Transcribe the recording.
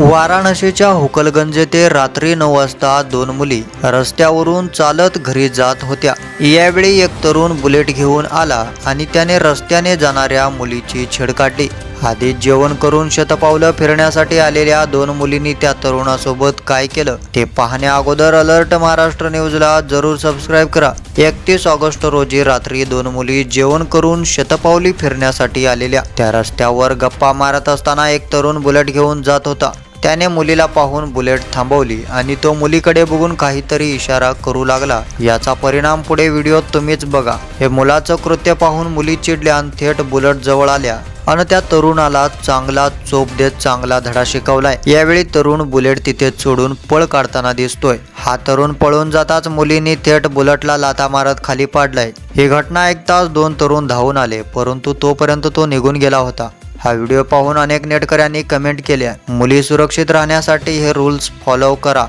वाराणसीच्या हुकलगंज येथे रात्री नऊ वाजता दोन मुली रस्त्यावरून चालत घरी जात होत्या. यावेळी एक तरुण बुलेट घेऊन आला आणि त्याने रस्त्याने जाणाऱ्या मुलीची छेड काढली. आधी जेवण करून शतपावलं फिरण्यासाठी आलेल्या दोन मुलींनी त्या तरुणासोबत काय केलं ते पाहण्या अगोदर अलर्ट महाराष्ट्र न्यूजला जरूर सबस्क्राईब करा. एकतीस ऑगस्ट रोजी रात्री दोन मुली जेवण करून शतपावली फिरण्यासाठी आलेल्या. त्या रस्त्यावर गप्पा मारत असताना एक तरुण बुलेट घेऊन जात होता. त्याने मुलीला पाहून बुलेट थांबवली आणि तो मुलीकडे बघून काहीतरी इशारा करू लागला. याचा परिणाम पुढे व्हिडिओत तुम्हीच बघा. हे मुलाचं कृत्य पाहून मुली चिडल्या आणि थेट बुलेट जवळ आल्या. आणि त्या तरुणाला चांगला चोप देत चांगला धडा शिकवलाय. यावेळी तरुण बुलेट तिथे सोडून पळ काढताना दिसतोय. हा तरुण पळून जाताच मुलींनी थेट बुलेटला लाथा मारत खाली पाडलाय. ही घटना ऐकताच दोन तरुण धावून आले परंतु तोपर्यंत तो निघून गेला होता. हा व्हिडिओ पाहून अनेक नेटकऱ्यांनी कमेंट केल्या मुली सुरक्षित राहण्यासाठी हे रूल्स फॉलो करा.